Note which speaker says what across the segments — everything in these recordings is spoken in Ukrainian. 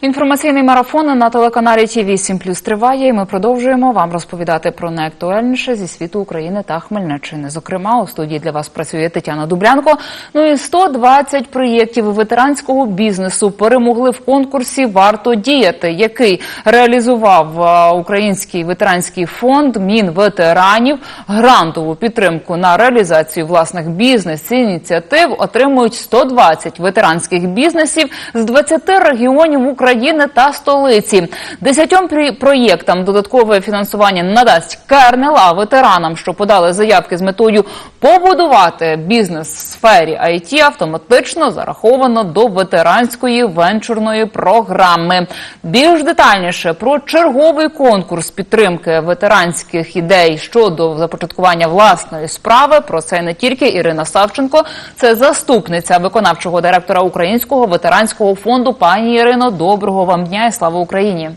Speaker 1: Інформаційний марафон на телеканалі ТІВІ 7 плюс триває. І ми продовжуємо вам розповідати про найактуальніше зі світу України та Хмельниччини. Зокрема, у студії для вас працює Тетяна Дублянко. Ну і 120 проєктів ветеранського бізнесу перемогли в конкурсі Варто діяти, який реалізував Український ветеранський фонд Мінветеранів. Грантову підтримку на реалізацію власних бізнес-ініціатив отримують 120 ветеранських бізнесів з 20 регіонів України та столиці. Десятьом проєктам додаткове фінансування надасть Кернел, а ветеранам, що подали заявки з метою побудувати бізнес в сфері IT, автоматично зараховано до ветеранської венчурної програми. Більш детальніше про черговий конкурс підтримки ветеранських ідей щодо започаткування власної справи. Про це не тільки Ірина Савченко, це заступниця виконавчого директора Українського ветеранського фонду. Пані Ірино, доброго вам дня і слава Україні.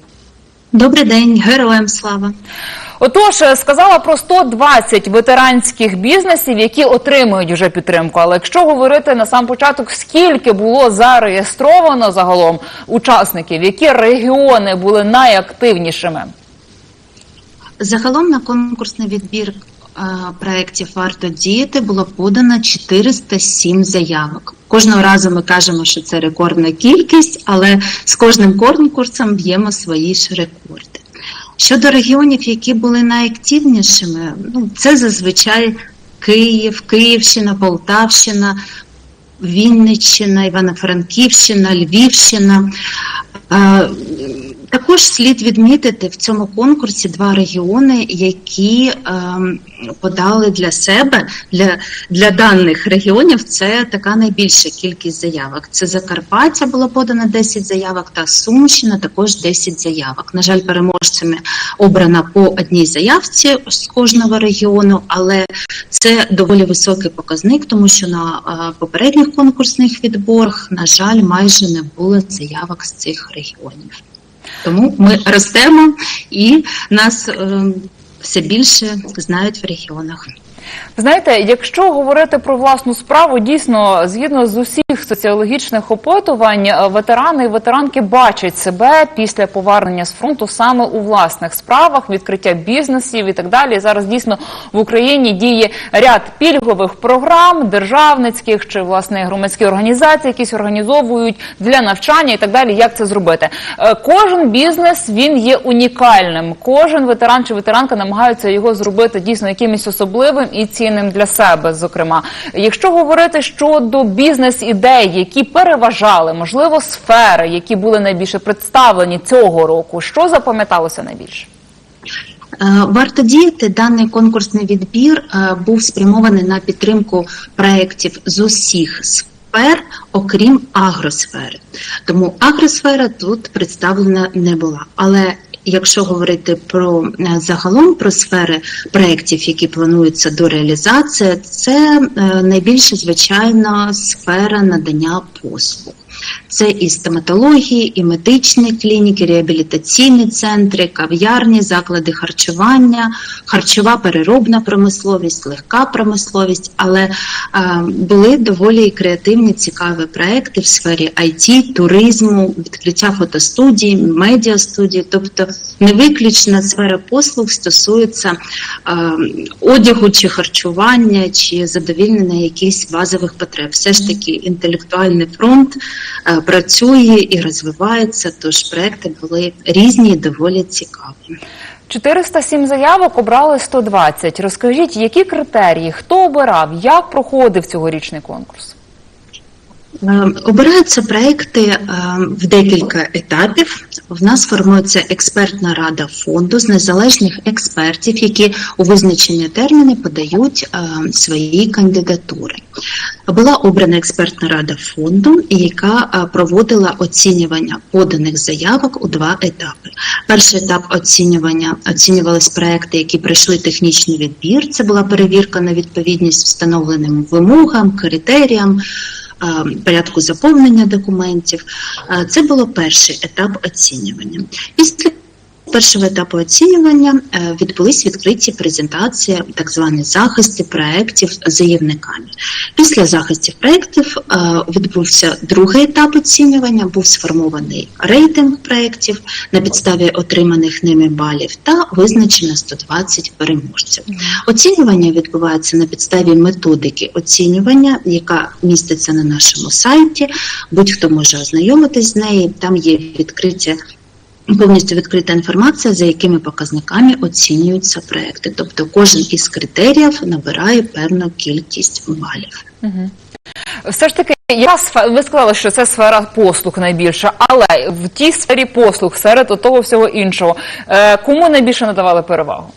Speaker 2: Добрий день, героям слава.
Speaker 1: Отож, е, сказала про 120 ветеранських бізнесів, які отримують вже підтримку. Але якщо говорити на сам початок, скільки було зареєстровано загалом учасників, які регіони були найактивнішими?
Speaker 2: Загалом на конкурсний відбір проєктів варто діяти було подано 407 заявок. Кожного разу ми кажемо, що це рекордна кількість, але з кожним конкурсом б'ємо свої ж рекорди. Щодо регіонів, які були найактивнішими, ну це зазвичай Київ, Київщина, Полтавщина, Вінниччина, Івано-Франківщина, Львівщина. Також слід відмітити в цьому конкурсі два регіони, які ем, подали для себе для, для даних регіонів. Це така найбільша кількість заявок. Це Закарпаття було подано 10 заявок, та Сумщина також 10 заявок. На жаль, переможцями обрана по одній заявці з кожного регіону, але це доволі високий показник, тому що на е, попередніх конкурсних відборах, на жаль, майже не було заявок з цих регіонів. Тому ми ростемо і нас е, все більше знають в регіонах.
Speaker 1: Знаєте, якщо говорити про власну справу, дійсно, згідно з усіх соціологічних опитувань, е, ветерани і ветеранки бачать себе після повернення з фронту саме у власних справах, відкриття бізнесів і так далі. Зараз дійсно в Україні діє ряд пільгових програм, державницьких чи власне громадські організації, якісь організовують для навчання і так далі. Як це зробити? Е, Кожен бізнес він є унікальним. Кожен ветеран чи ветеранка намагаються його зробити дійсно якимось особливим і цінним для себе. Зокрема, якщо говорити щодо бізнес-ідей, які переважали, можливо, сфери, які були найбільше представлені цього року, що запам'яталося найбільше?
Speaker 2: Е, Варто діяти. Даний конкурсний відбір е, був спрямований на підтримку проєктів з усіх сфер, окрім агросфери. Тому агросфера тут представлена не була. Але якщо говорити про е, загалом про сфери проєктів, які плануються до реалізації, це е, найбільше звичайно сфера надання послуг. Це і стоматології, і медичні клініки, реабілітаційні центри, кав'ярні, заклади харчування, харчова переробна промисловість, легка промисловість, але е, були доволі креативні цікаві проекти в сфері IT, туризму, відкриття фотостудій, медіастудій, тобто не виключна сфера послуг стосується е, одягу чи харчування, чи задовільнення якихось базових потреб. Все ж таки інтелектуальний фронт працює і розвивається, тож проекти були різні і доволі цікаві.
Speaker 1: 407 заявок обрали 120. Розкажіть, які критерії, хто обирав, як проходив цьогорічний конкурс?
Speaker 2: Е, Обираються проекти е, в декілька етапів. В нас формується експертна рада фонду з незалежних експертів, які у визначені терміни подають е, свої кандидатури. Була обрана експертна рада фонду, яка проводила оцінювання поданих заявок у два етапи. Перший етап оцінювання оцінювались проекти, які пройшли технічний відбір. Це була перевірка на відповідність встановленим вимогам, критеріям порядку заповнення документів. Е, Це було перший етап оцінювання. Після першого етапу оцінювання е, відбулись відкриті презентації, так звані захисти проєктів заявниками. Після захистів проєктів е, відбувся другий етап оцінювання, був сформований рейтинг проєктів на підставі отриманих ними балів та визначено 120 переможців. Оцінювання відбувається на підставі методики оцінювання, яка міститься на нашому сайті. Будь-хто може ознайомитись з нею. Там є відкриті повністю відкрита інформація, за якими показниками оцінюються проекти. Тобто кожен із критеріїв набирає певну кількість балів.
Speaker 1: Все ж таки, сфера, ви сказали, що це сфера послуг найбільша, але в тій сфері послуг, серед того всього іншого, е, кому найбільше надавали перевагу?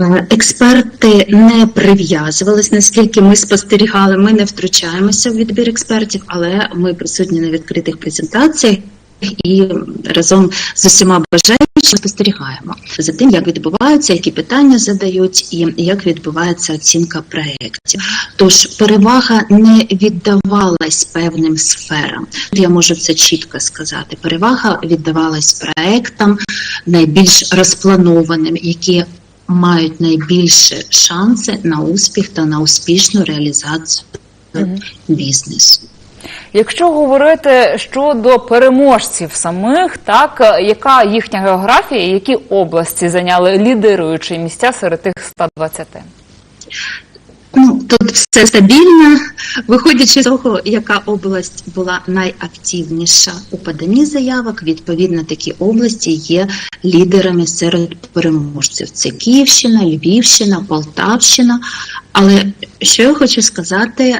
Speaker 2: Е, Експерти не прив'язувались, наскільки ми спостерігали. Ми не втручаємося в відбір експертів, але ми присутні на відкритих презентаціях і разом з усіма бажаючими спостерігаємо за тим, як відбуваються, які питання задають, і як відбувається оцінка проєктів. Тож перевага не віддавалась певним сферам. Я можу це чітко сказати. Перевага віддавалась проектам найбільш розпланованим, які мають найбільше шанси на успіх та на успішну реалізацію бізнесу.
Speaker 1: Якщо говорити щодо переможців самих, так е, яка їхня географія, які області зайняли лідируючі місця серед тих 120?
Speaker 2: Ну, тут все стабільно. Виходячи з того, яка область була найактивніша у поданні заявок, відповідно такі області є лідерами серед переможців. Це Київщина, Львівщина, Полтавщина. Але що я хочу сказати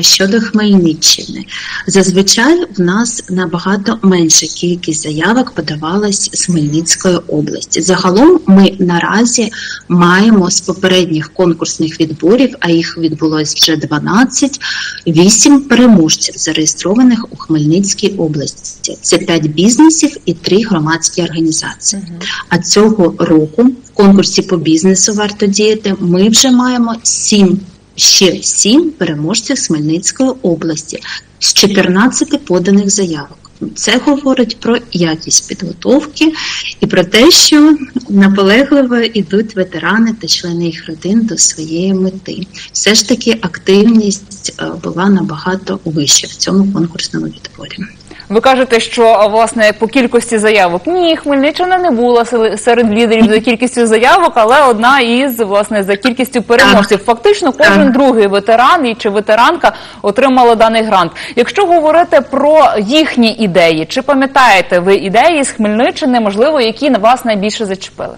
Speaker 2: щодо Хмельниччини, зазвичай в нас набагато менша кількість заявок подавалась з Хмельницької області. Загалом ми наразі маємо з попередніх конкурсних відборів, а їх відбулось вже 12, 8 переможців, зареєстрованих у Хмельницькій області. Це 5 бізнесів і 3 громадські організації. А цього року конкурсі по бізнесу варто діяти. Ми вже маємо 7, ще 7 переможців Хмельницької області з 14 поданих заявок. Це говорить про якість підготовки і про те, що наполегливо йдуть ветерани та члени їх родин до своєї мети. Все ж таки активність е, була набагато вища в цьому конкурсному відборі.
Speaker 1: Ви кажете, що власне по кількості заявок ні, Хмельниччина не була серед лідерів за кількістю заявок, але одна із власне за кількістю переможців. Фактично, кожен другий ветеран і чи ветеранка отримала даний грант. Якщо говорити про їхні ідеї, чи пам'ятаєте ви ідеї з Хмельниччини, можливо, які на вас найбільше зачепили?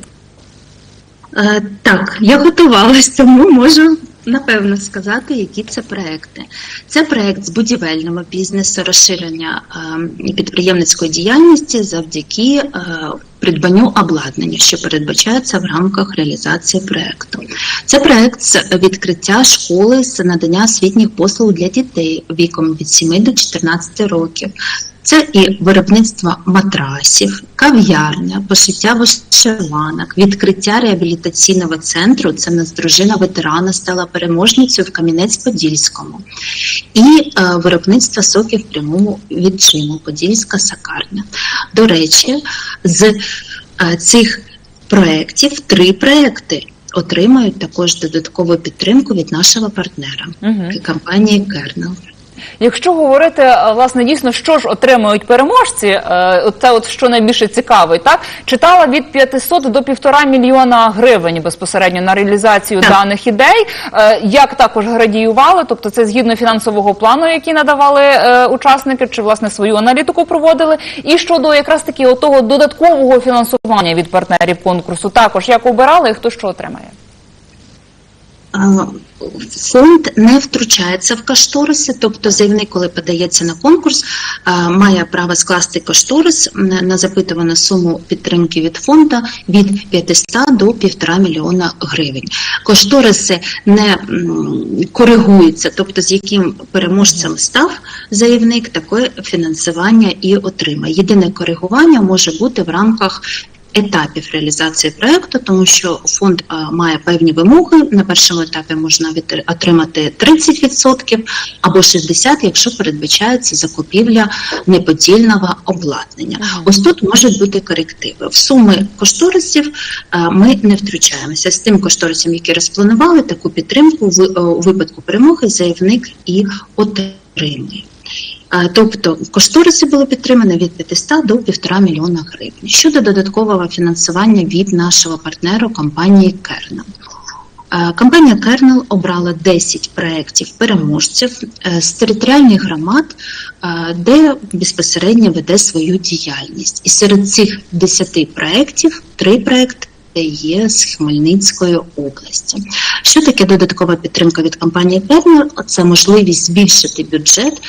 Speaker 2: Е, Так, я готувалась, тому можу напевно сказати, які це проекти. Це проект з будівельного бізнесу, розширення е, підприємницької діяльності завдяки е, придбанню обладнання, що передбачається в рамках реалізації проекту. Це проект з відкриття школи з надання освітніх послуг для дітей віком від 7 до 14 років. Це і виробництво матрасів, кав'ярня, пошиття вишиванок, відкриття реабілітаційного центру. Це нас дружина ветерана стала переможницею в Кам'янець-Подільському, і е, виробництво соків прямому відчиму Подільська сакарня. До речі, з цих проєктів три проєкти отримають також додаткову підтримку від нашого партнера
Speaker 1: угу.
Speaker 2: компанії Кернел.
Speaker 1: Якщо говорити е, власне дійсно, що ж отримують переможці, е, це от що найбільше цікавить, так читала від 500 до півтора мільйона гривень безпосередньо на реалізацію
Speaker 2: Так.
Speaker 1: даних ідей. Е, Як також градіювали, тобто це згідно фінансового плану, який надавали учасники, чи власне свою аналітику проводили. І щодо якраз таки того додаткового фінансування від партнерів конкурсу, також як обирали і хто що отримає.
Speaker 2: Фонд не втручається в кошториси, тобто заявник, коли подається на конкурс, має право скласти кошторис на запитувану суму підтримки від фонду від 500 до 1,5 мільйона гривень. Кошториси не коригуються, тобто з яким переможцем став заявник, таке фінансування і отримає. Єдине коригування може бути в рамках етапів реалізації проекту, тому що фонд е, має певні вимоги. На першому етапі можна від- отримати 30% або 60%, якщо передбачається закупівля неподільного обладнання. Ось тут можуть бути корективи. В суми кошторисів е, ми не втручаємося з тим кошторисом, який розпланували, таку підтримку в е, у випадку перемоги заявник і отримує. Тобто кошториси було підтримано від 500 до 1,5 мільйона гривень. Щодо додаткового фінансування від нашого партнеру компанії Кернел. Компанія Кернел обрала 10 проєктів переможців е, з територіальних громад, де безпосередньо веде свою діяльність. І серед цих 10 проєктів три проєкти є з Хмельницької області. Що таке додаткова підтримка від компанії Кернел? Це можливість збільшити бюджет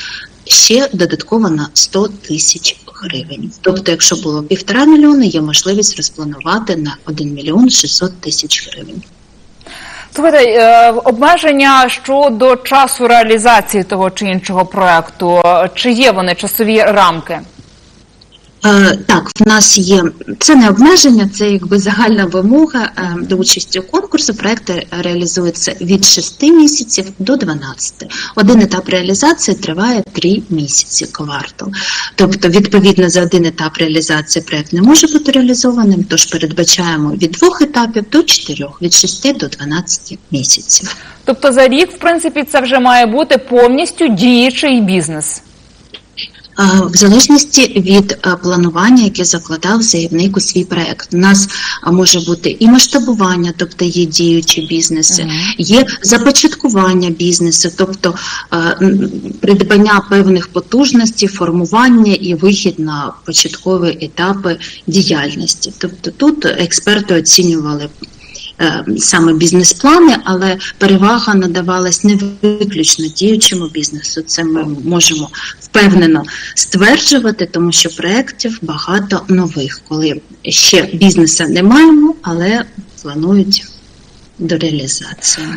Speaker 2: ще додатково на 100 тисяч гривень. Тобто, якщо було півтора мільйони, є можливість розпланувати на 1 мільйон 600 тисяч гривень.
Speaker 1: Слухайте, е, обмеження щодо часу реалізації того чи іншого проекту, чи є вони часові рамки?
Speaker 2: Е, Так, в нас є це не обмеження, це якби загальна вимога е, до участі у конкурсу. Проекти реалізуються від 6 місяців до 12. Один етап реалізації триває 3 місяці квартал. Тобто, відповідно за один етап реалізації проект не може бути реалізованим, тож передбачаємо від двох етапів до чотирьох, від 6 до 12 місяців.
Speaker 1: Тобто за рік, в принципі, це вже має бути повністю діючий бізнес.
Speaker 2: Е, В залежності від е, планування, яке закладав заявник у свій проект, у нас е, може бути і масштабування, тобто є діючі бізнеси, є започаткування бізнесу, тобто придбання певних потужностей, формування і вихід на початкові етапи діяльності. Тобто тут експерти оцінювали саме бізнес-плани, але перевага надавалась не виключно діючому бізнесу. Це ми можемо впевнено стверджувати, тому що проєктів багато нових, коли ще бізнеса не маємо, але планують до реалізації.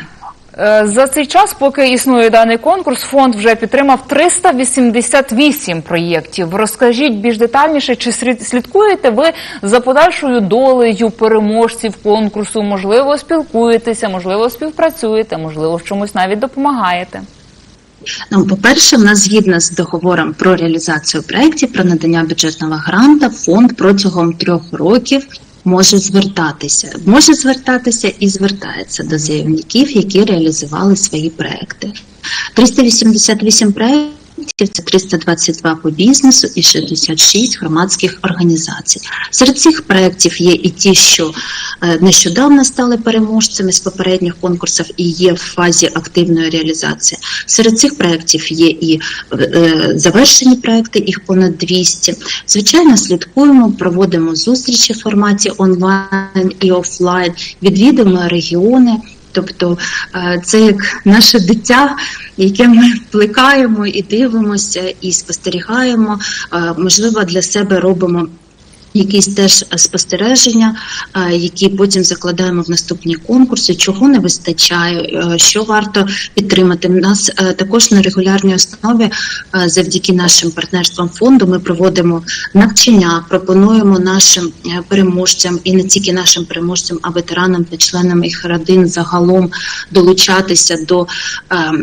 Speaker 1: Е, За цей час, поки існує даний конкурс, фонд вже підтримав 388 проєктів. Розкажіть більш детальніше, чи слід- слідкуєте ви за подальшою долею переможців конкурсу? Можливо, спілкуєтеся, можливо, співпрацюєте, можливо, в чомусь навіть допомагаєте.
Speaker 2: Ну, по-перше, в нас згідно з договором про реалізацію проєктів про надання бюджетного гранта, фонд протягом трьох років може звертатися. Може звертатися і звертається до заявників, які реалізували свої проекти. 388 проєктів це 322 по бізнесу і 66 громадських організацій. Серед цих проєктів є і ті, що е, нещодавно стали переможцями з попередніх конкурсів і є в фазі активної реалізації. Серед цих проєктів є і е, завершені проекти, їх понад 200. Звичайно, слідкуємо, проводимо зустрічі в форматі онлайн і офлайн, відвідуємо регіони. Тобто е, це як наше дитя, яке ми плекаємо і дивимося, і спостерігаємо. Е, Можливо, для себе робимо. Якісь теж спостереження, е, які потім закладаємо в наступні конкурси, чого не вистачає, е, що варто підтримати. У нас е, також на регулярній основі, завдяки нашим партнерствам фонду, ми проводимо навчання, пропонуємо нашим переможцям і не тільки нашим переможцям, а ветеранам та членам їх родин загалом долучатися до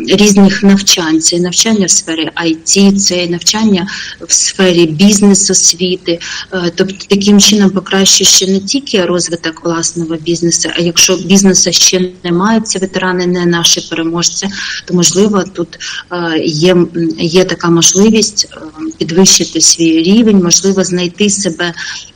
Speaker 2: різних навчань. Це навчання в сфері IT, це навчання в сфері бізнес-освіти. Е, Тобто таким чином покращує ще не тільки розвиток власного бізнесу, а якщо бізнесу ще немає, ці ветерани не наші переможці, то можливо тут е, є, є така можливість е, підвищити свій рівень, можливо, знайти себе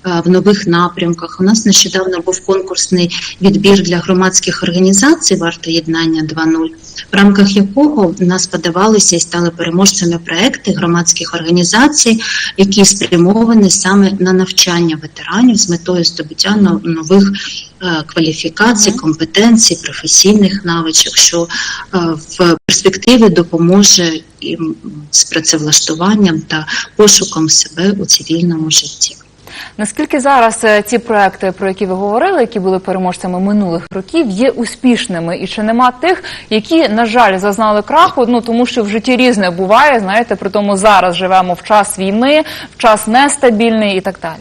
Speaker 2: е, в нових напрямках. У нас нещодавно був конкурсний відбір для громадських організацій варто єднання 2.0, в рамках якого в нас подавалися і стали переможцями проекти громадських організацій, які спрямовані саме на навчання ветеранів з метою здобуття нових е, кваліфікацій, компетенцій, професійних навичок, що е, в перспективі допоможе їм з працевлаштуванням та пошуком себе у цивільному житті.
Speaker 1: Наскільки зараз е, ці проекти, про які ви говорили, які були переможцями минулих років, є успішними, і чи нема тих, які на жаль зазнали краху? Ну тому що в житті різне буває. Знаєте, при тому зараз живемо в час війни, в час нестабільний і так далі.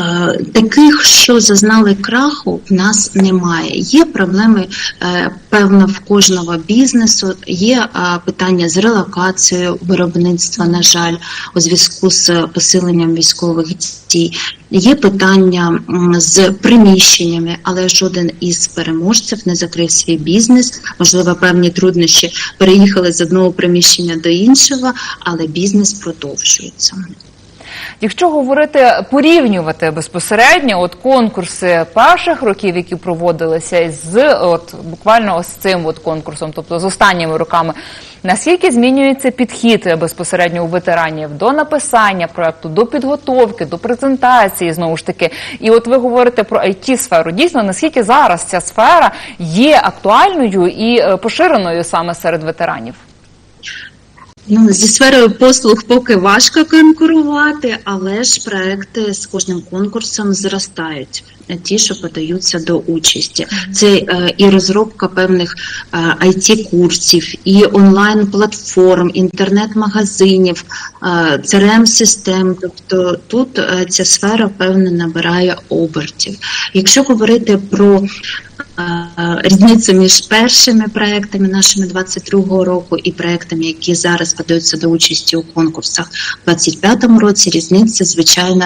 Speaker 2: Е, Таких, що зазнали краху, в нас немає. Є проблеми, е, певно, в кожного бізнесу. Є е, питання з релокацією виробництва, на жаль, у зв'язку з посиленням військових дій. Є питання з приміщеннями, але жоден із переможців не закрив свій бізнес. Можливо, певні труднощі переїхали з одного приміщення до іншого, але бізнес продовжується.
Speaker 1: Якщо говорити порівнювати безпосередньо, от конкурси перших років, які проводилися, з от буквально ось цим от конкурсом, тобто з останніми роками, наскільки змінюється підхід безпосередньо у ветеранів до написання проекту, до підготовки, до презентації, знову ж таки, і от ви говорите про it сферу. Дійсно, наскільки зараз ця сфера є актуальною і е, поширеною саме серед ветеранів?
Speaker 2: Ну, зі сферою послуг поки важко конкурувати, але ж проекти з кожним конкурсом зростають. Ті, що подаються до участі, це е, і розробка певних it курсів і онлайн платформ, інтернет-магазинів, crm систем Тобто тут е, ця сфера певно набирає обертів. Якщо говорити про е, різницю між першими проектами нашими 22-го року і проектами, які зараз подаються до участі у конкурсах у 25-му році, різниця звичайно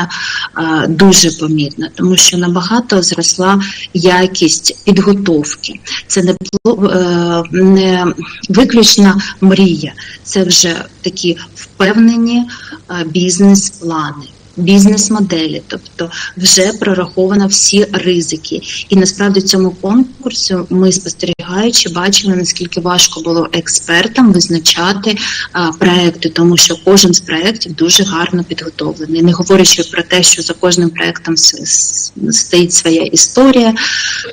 Speaker 2: е, дуже помітна, тому що набагато зросла якість підготовки. Це не е, не виключна мрія, це вже такі впевнені е, бізнес-плани. Бізнес-моделі, тобто вже прораховано всі ризики, і насправді цьому конкурсі ми спостерігаючи бачили наскільки важко було експертам визначати а, проекти, тому що кожен з проєктів дуже гарно підготовлений. Не говорячи про те, що за кожним проектом стоїть своя історія,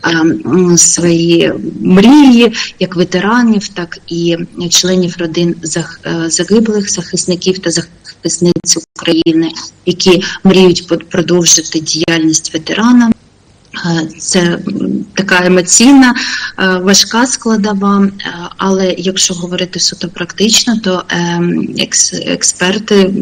Speaker 2: а, свої мрії, як ветеранів, так і членів родин е, загиблих захисників та захисниць України, які мріють продовжити діяльність ветерана. Е, Це така емоційна, е, важка складова, е, але якщо говорити суто практично, то експерти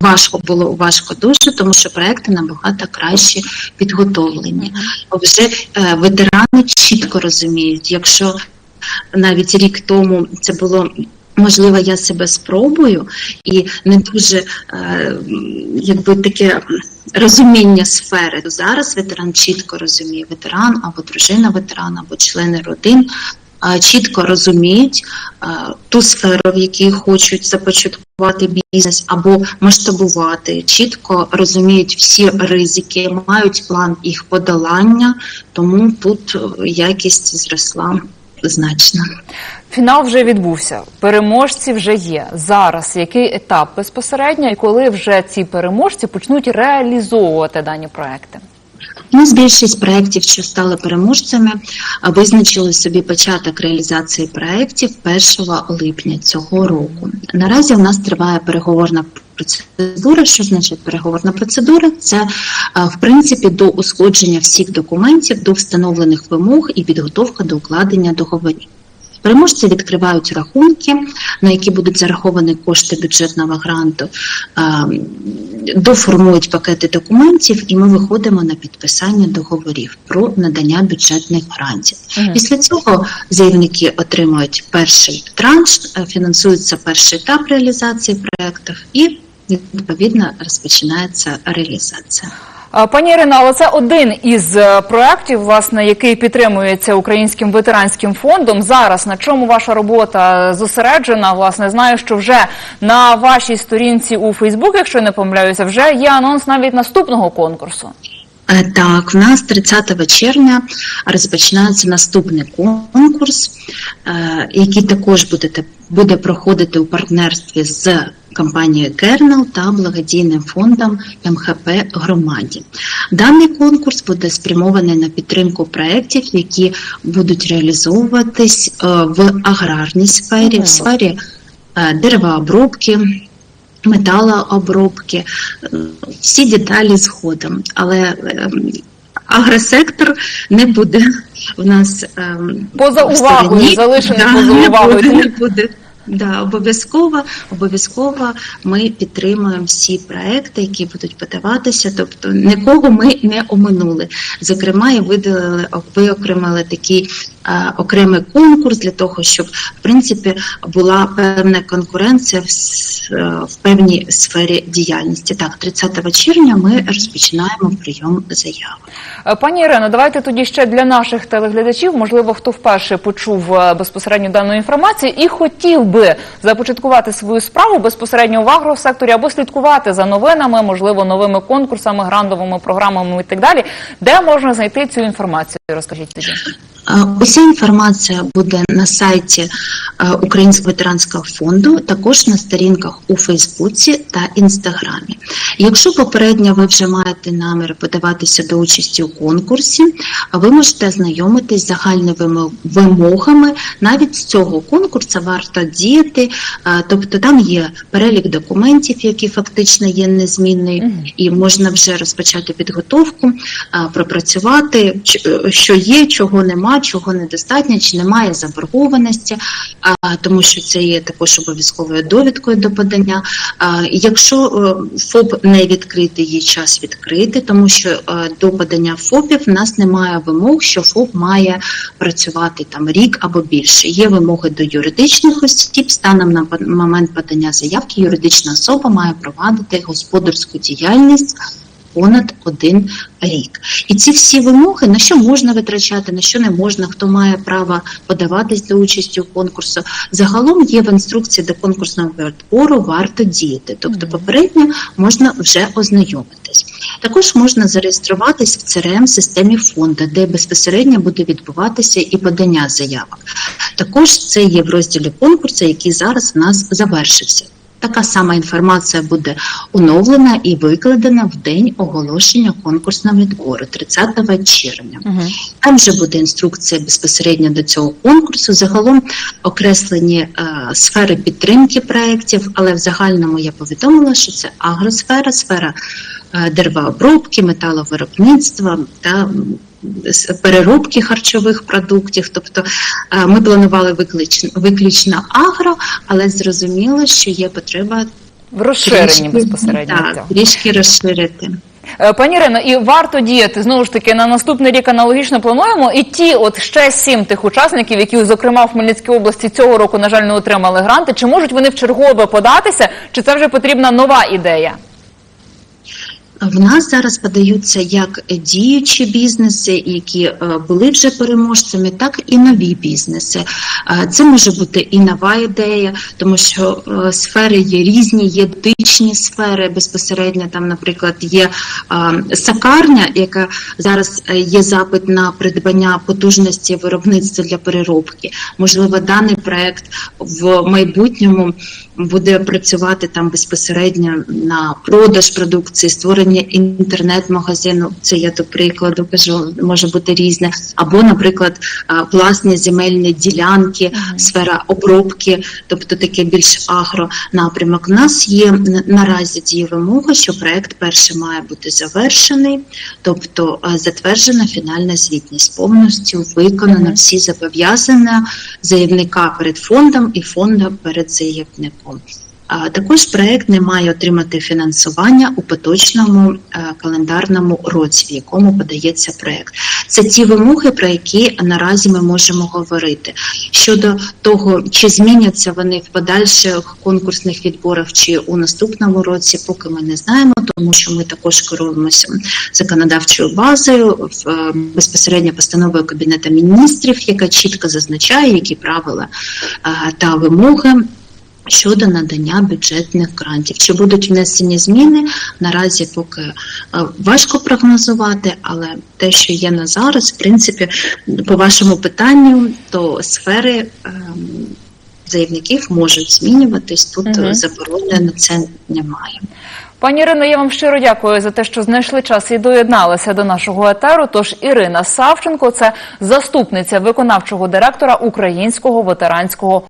Speaker 2: важко було важко дуже, тому що проекти набагато краще підготовлені. Вже ветерани чітко розуміють, якщо навіть рік тому це було. Можливо, я себе спробую, і не дуже е, якби таке розуміння сфери. Зараз ветеран чітко розуміє ветеран або дружина ветерана, або члени родин е, чітко розуміють е, ту сферу, в якій хочуть започаткувати бізнес або масштабувати, чітко розуміють всі ризики, мають план їх подолання, тому тут якість зросла значно.
Speaker 1: Фінал вже відбувся. Переможці вже є. Зараз який етап безпосередньо, і коли вже ці переможці почнуть реалізовувати дані проекти?
Speaker 2: Ну, більшість проєктів, що стали переможцями, визначили собі початок реалізації проєктів 1 липня цього року. Наразі у нас триває переговорна процедура. Що значить переговорна процедура? Це в принципі до узгодження всіх документів, до встановлених вимог і підготовка до укладення договорів. Переможці відкривають рахунки, на які будуть зараховані кошти бюджетного гранту, доформують пакети документів, і ми виходимо на підписання договорів про надання бюджетних грантів.
Speaker 1: Мгм.
Speaker 2: Після цього заявники отримують перший транш, е, фінансується перший етап реалізації проєктів і відповідно розпочинається реалізація.
Speaker 1: А, Пані Ірино, але це один із е, проєктів, власне, який підтримується Українським ветеранським фондом. Зараз на чому ваша робота зосереджена? Власне, знаю, що вже на вашій сторінці у Фейсбук, якщо не помиляюся, вже є анонс навіть наступного конкурсу.
Speaker 2: Е, Так, в нас 30 червня розпочинається наступний конкурс, е, який також буде, буде проходити у партнерстві з компанією Кернел та благодійним фондом МХП Громаді. Даний конкурс буде спрямований на підтримку проєктів, які будуть реалізовуватись е, в аграрній сфері, в сфері е, деревообробки, металообробки, е, всі деталі згодом. Але агросектор не буде в нас ем,
Speaker 1: Поза увагою, залишений
Speaker 2: Да,
Speaker 1: поза
Speaker 2: не буде, не буде. Да, обов'язково, обов'язково ми підтримуємо всі проекти, які будуть подаватися. Тобто нікого ми не оминули. Зокрема, і виділили виокремили такий е, окремий конкурс для того, щоб в принципі була певна конкуренція в, е, в певній сфері діяльності. Так, 30 червня ми розпочинаємо прийом заяв.
Speaker 1: Е, Пані Ірино, давайте тоді ще для наших телеглядачів, можливо, хто вперше почув е, безпосередньо дану інформацію і хотів би започаткувати свою справу безпосередньо в агросекторі або слідкувати за новинами, можливо, новими конкурсами, грантовими програмами і так далі. Де можна знайти цю інформацію? Розкажіть тоді.
Speaker 2: Е, Уся інформація буде на сайті е, Українського ветеранського фонду, також на сторінках у Фейсбуці та Інстаграмі. Якщо попередньо ви вже маєте намір подаватися до участі у конкурсі, ви можете ознайомитись з загальними вимогами. Навіть з цього конкурсу варто діяти, е, тобто там є перелік документів, які фактично є незмінний, і можна вже розпочати підготовку, пропрацювати, що є, чого чого недостатньо, чи немає заборгованості, а, тому що це є також обов'язковою довідкою до подання. А, Якщо е, ФОП не відкритий, є час відкрити, тому що е, до подання ФОПів в нас немає вимог, що ФОП має працювати там рік або більше. Є вимоги до юридичних осіб. Станом на момент подання заявки юридична особа має провадити господарську діяльність понад один рік. І ці всі вимоги, на що можна витрачати, на що не можна, хто має право подаватись до участі у конкурсу, загалом є в інструкції до конкурсного відбору варто діяти. Тобто попередньо можна вже ознайомитись. Також можна зареєструватись в crm системі фонду, де безпосередньо буде відбуватися і подання заявок. Також це є в розділі конкурсу, який зараз в нас завершився. Така сама інформація буде оновлена і викладена в день оголошення конкурсного відбору 30 червня.
Speaker 1: Угу.
Speaker 2: Там вже буде інструкція безпосередньо до цього конкурсу. Загалом окреслені е, сфери підтримки проєктів, але в загальному я повідомила, що це агросфера, сфера е, деревообробки, металовиробництва та переробки харчових продуктів. Тобто е, ми планували виключно, виключно агро, але зрозуміло, що є потреба
Speaker 1: В розширенні
Speaker 2: трішки-
Speaker 1: безпосередньо
Speaker 2: так, трішки розширити.
Speaker 1: Е, Пані Ірино, і варто діяти знову ж таки на наступний рік аналогічно плануємо. І ті, от ще сім тих учасників, які, зокрема, в Хмельницькій області цього року, на жаль, не отримали гранти. Чи можуть вони в чергове податися, чи це вже потрібна нова ідея?
Speaker 2: В нас зараз подаються як діючі бізнеси, які е, були вже переможцями, так і нові бізнеси. Е, Це може бути і нова ідея, тому що е, сфери є різні, є дотичні сфери. Безпосередньо там, наприклад, є сакарня, яка зараз є запит на придбання потужності виробництва для переробки. Можливо, даний проект в майбутньому буде працювати там безпосередньо на продаж продукції, створення інтернет-магазину. Це я до прикладу кажу, може бути різне, або, наприклад, власні земельні ділянки, сфера обробки, тобто таке більш агро напрямок. У нас є наразі діє вимога, що проект перший має бути завершений, тобто затверджена фінальна звітність, повністю виконано всі зобов'язання заявника перед фондом і фонду перед заявником. Також проект не має отримати фінансування у поточному е, календарному році, в якому подається проект. Це ті вимоги, про які наразі ми можемо говорити. Щодо того, чи зміняться вони в подальших конкурсних відборах чи у наступному році, поки ми не знаємо, тому що ми також керуємося законодавчою базою в е, безпосередньо постановою Кабінету міністрів, яка чітко зазначає, які правила е, та вимоги. Щодо надання бюджетних грантів, чи будуть внесені зміни наразі, поки е, важко прогнозувати, але те, що є на зараз, в принципі, по вашому питанню, то сфери ем, заявників можуть змінюватись. Тут е, заборони на це немає.
Speaker 1: Пані Ірино, я вам щиро дякую за те, що знайшли час і доєдналися до нашого етеру. Тож Ірина Савченко, це заступниця виконавчого директора Українського ветеранського